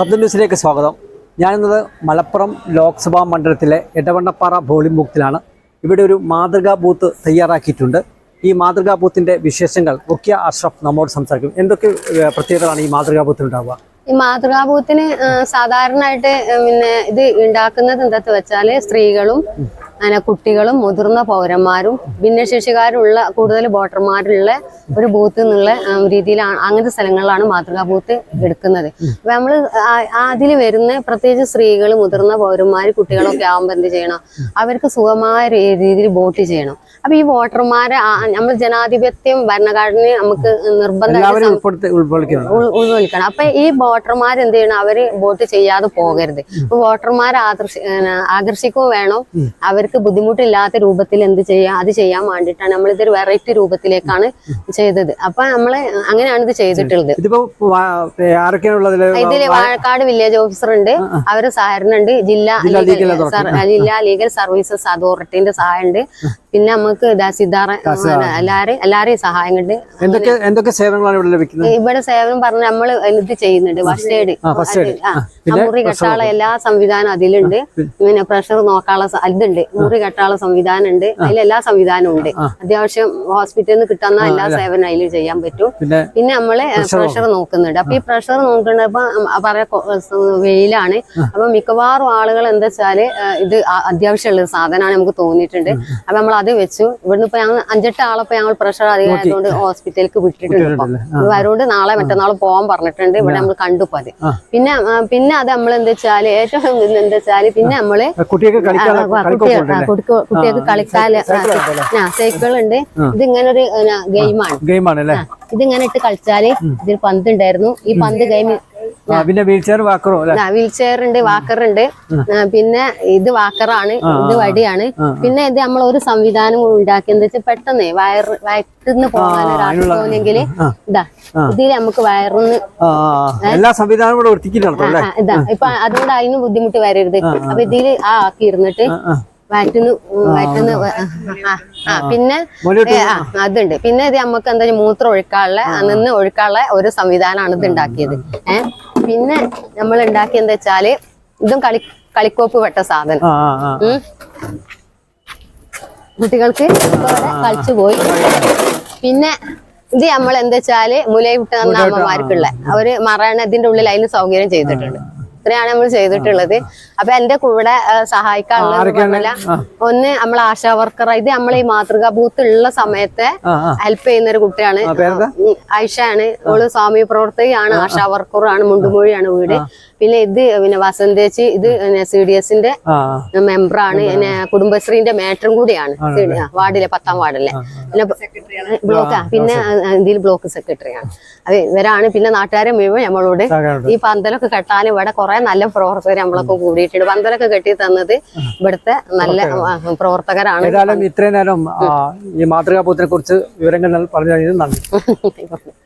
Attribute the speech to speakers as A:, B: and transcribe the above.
A: ശബ്ദ ന്യൂസിലേക്ക് സ്വാഗതം. ഞാനിന്നത് മലപ്പുറം ലോക്സഭാ മണ്ഡലത്തിലെ എടവണ്ണപ്പാറ ബോളിംഗ് ബൂത്തിലാണ് ഇവിടെ ഒരു മാതൃകാ ബൂത്ത് തയ്യാറാക്കിയിട്ടുണ്ട്. ഈ മാതൃകാ ബൂത്തിന്റെ വിശേഷങ്ങൾ മുഖ്യ അഷ്റഫ് നമ്മോട് സംസാരിക്കും. എന്തൊക്കെ പ്രത്യേകതകളാണ് ഈ മാതൃകാ ബൂത്തിൽ ഉണ്ടാവുക?
B: ഈ മാതൃകാഭൂത്തിന് സാധാരണയായിട്ട് പിന്നെ ഇത് ഉണ്ടാക്കുന്നത് എന്താ വെച്ചാൽ സ്ത്രീകളും അങ്ങനെ കുട്ടികളും മുതിർന്ന പൗരന്മാരും ഭിന്നശേഷിക്കാരുള്ള കൂടുതൽ വോട്ടർമാരുള്ള ഒരു ബൂത്ത് എന്നുള്ള രീതിയിലാണ് അങ്ങനത്തെ സ്ഥലങ്ങളിലാണ് മാതൃകാ ബൂത്ത് എടുക്കുന്നത്. അപ്പൊ നമ്മൾ അതിൽ വരുന്ന പ്രത്യേകിച്ച് സ്ത്രീകൾ മുതിർന്ന പൗരന്മാർ കുട്ടികളൊക്കെ ആകുമ്പോൾ എന്ത് ചെയ്യണം? അവർക്ക് സുഖമായ രീതിയിൽ വോട്ട് ചെയ്യണം. അപ്പൊ ഈ വോട്ടർമാരെ നമ്മൾ ജനാധിപത്യം ഭരണഘടന നമുക്ക് നിർബന്ധമായിട്ട് ഉൾക്കൊള്ളിക്കണം. അപ്പൊ ഈ വോട്ടർമാർ എന്ത് ചെയ്യണം? അവർ വോട്ട് ചെയ്യാതെ പോകരുത്. വോട്ടർമാരെ ആകർഷി വേണം? ആകർഷിക്കുകയും വേണം അവർക്ക് ബുദ്ധിമുട്ടില്ലാത്ത രൂപത്തിൽ എന്ത് ചെയ്യാം അത് ചെയ്യാൻ വേണ്ടിയിട്ടാണ് നമ്മൾ ഇതൊരു വെറൈറ്റി രൂപത്തിലേക്കാണ് ചെയ്തത്. അപ്പൊ നമ്മൾ അങ്ങനെയാണ് ഇത് ചെയ്തിട്ടുള്ളത്. ഇതിൽ വാഴക്കാട് വില്ലേജ് ഓഫീസർ ഉണ്ട് അവർ സഹായം ഉണ്ട് ജില്ലാ
A: ജില്ലാ
B: ലീഗൽ
A: ലീഗൽ
B: ജില്ലാ ലീഗൽ സർവീസസ് അതോറിറ്റിന്റെ സഹായം ഉണ്ട് പിന്നെ നമുക്ക് എല്ലാരെയും സഹായം ഉണ്ട്
A: എന്തൊക്കെ എന്തൊക്കെ സേവനങ്ങളാണ് ഇവിടെ ലഭിക്കുന്നത്?
B: ഇവിടെ സേവനം പറഞ്ഞ നമ്മൾ ഇത് ചെയ്യുന്നുണ്ട്? ഫസ്റ്റ് എയ്ഡ് മുറി കെട്ടാള എല്ലാ സംവിധാനം അതിലുണ്ട്. പിന്നെ? പ്രഷർ നോക്കാനുള്ള ഇതുണ്ട്. മുറി കെട്ടാള സംവിധാനം ഉണ്ട് അതിലെല്ലാ സംവിധാനവും ഉണ്ട്. അത്യാവശ്യം ഹോസ്പിറ്റലിൽ നിന്ന് കിട്ടുന്ന എല്ലാ സേവനം അതിൽ ചെയ്യാൻ പറ്റും.
A: പിന്നെ
B: നമ്മൾ പ്രഷർ നോക്കുന്നുണ്ട്. അപ്പൊ ഈ പ്രഷർ നോക്കുന്നപ്പോ പറയാ വെയിലാണ്. അപ്പൊ മിക്കവാറും ആളുകൾ എന്താ വെച്ചാൽ ഇത് അത്യാവശ്യമുള്ള സാധനമാണ് നമുക്ക് തോന്നിയിട്ടുണ്ട്. അപ്പൊ നമ്മൾ അത് വെച്ചു. ഇവിടുന്ന് ഇപ്പൊ ഞങ്ങൾ അഞ്ചെട്ട് ആളെപ്പോ ഞങ്ങൾ പ്രഷർ അധികം ആയതുകൊണ്ട് ഹോസ്പിറ്റലിലേക്ക് വിട്ടിട്ടുണ്ട് ഇവരോട് നാളെ മറ്റന്നാൾ പോകാൻ പറഞ്ഞിട്ടുണ്ട്. ഇവിടെ നമ്മൾ കണ്ടു അത്. പിന്നെ പിന്നെ അത് നമ്മൾ എന്താ വെച്ചാൽ ഏറ്റവും എന്താ വെച്ചാൽ പിന്നെ നമ്മൾ
A: കുട്ടികൾക്ക് കളിക്കാൻ
B: സൈക്കിൾ ഉണ്ട് ഇത് ഇങ്ങനെ ഒരു ഗെയിമാണ്
A: ഗെയിമാണ്
B: ഇതിങ്ങനെ ഇട്ട് കളിച്ചാൽ ഇതിൽ പന്ത് ഉണ്ടായിരുന്നു. ഈ പന്ത് ഗെയിം
A: പിന്നെ വീൽ ചെയർ വാക്കറോ അല്ലേ
B: വീൽ ചെയർ ഉണ്ട് വാക്കർ ഉണ്ട് പിന്നെ ഇത് വാക്കറാണ് ഇത് വടിയാണ് പിന്നെ ഇത് നമ്മൾ ഒരു സംവിധാനം ഉണ്ടാക്കി എന്താ വെച്ചാൽ പെട്ടെന്ന് വയർ വയറ്റിന്ന് പോകാൻ ഒരാൾക്ക് തോന്നിയെങ്കിൽ ഇതാ ഇതിൽ നമുക്ക് വയറിന്ന്.
A: എല്ലാ സംവിധാനവും കൂടെ
B: ഇതാ ഇപ്പൊ അതുകൊണ്ട് അതിന് ബുദ്ധിമുട്ട് വരരുത് അപ്പൊ ഇതിൽ ആ ആക്കി ഇരുന്നിട്ട് വയറ്റിന്ന് വയറ്റിന്ന് പിന്നെ അതുണ്ട് പിന്നെ ഇത് നമുക്ക് എന്താ മൂത്രം ഒഴുക്കാനുള്ള നിന്ന് ഒഴുക്കാനുള്ള ഒരു സംവിധാനമാണ് ഇത് ഉണ്ടാക്കിയത് ഏഹ് പിന്നെ നമ്മൾ ഉണ്ടാക്കിയ എന്താ വെച്ചാൽ ഇതും കളി കളിക്കോപ്പ് പെട്ട സാധനം. കുട്ടികൾക്ക് കളിച്ചു പോയി. പിന്നെ ഇത് നമ്മൾ എന്താ വെച്ചാൽ മുലയൂട്ട് തന്ന അമ്മമാർക്കുള്ള അവർ മറയണ ഇതിന്റെ ഉള്ളിൽ അതിന് സൗകര്യം ചെയ്തിട്ടുണ്ട്. ഇത്രയാണ് നമ്മൾ ചെയ്തിട്ടുള്ളത്. അപ്പൊ എന്റെ കൂടെ സഹായിക്കാനുള്ള ഒന്ന് നമ്മൾ ആശാ വർക്കർ. ഇത് നമ്മൾ ഈ മാതൃകാ ബൂത്ത് ഉള്ള സമയത്തെ ഹെൽപ്പ് ചെയ്യുന്ന ഒരു കുട്ടിയാണ്.
A: ആയിഷ
B: ആണ് ആയിഷയാണ് ഓൾ സ്വാമി പ്രവർത്തകയാണ് ആശാ വർക്കറാണ് മുണ്ടുമൊഴിയാണ് വീട്. പിന്നെ ഇത് പിന്നെ വസന്തേച്ചി ഇത് സി ഡി എസിന്റെ മെമ്പറാണ്. പിന്നെ കുടുംബശ്രീന്റെ മേറ്ററും കൂടിയാണ്. ആ, വാർഡിലെ പത്താം വാർഡിലെ പിന്നെ ബ്ലോക്ക്. പിന്നെ ഇതിൽ ബ്ലോക്ക് സെക്രട്ടറിയാണ്. അത് ഇവരാണ്. പിന്നെ നാട്ടുകാരെ മുഴുവൻ നമ്മളോട് ഈ പന്തലൊക്കെ കെട്ടാൻ ഇവിടെ കുറെ നല്ല പ്രവർത്തകർ നമ്മളൊക്കെ കൂടിയിട്ടുണ്ട്. പന്തലൊക്കെ കെട്ടി തന്നത് ഇവിടുത്തെ നല്ല പ്രവർത്തകരാണ്.
A: ഏതായാലും ഇത്രയും നേരം ഈ മാതൃകാ ബൂത്തിനെ കുറിച്ച് വിവരങ്ങൾ പറഞ്ഞു നന്ദി.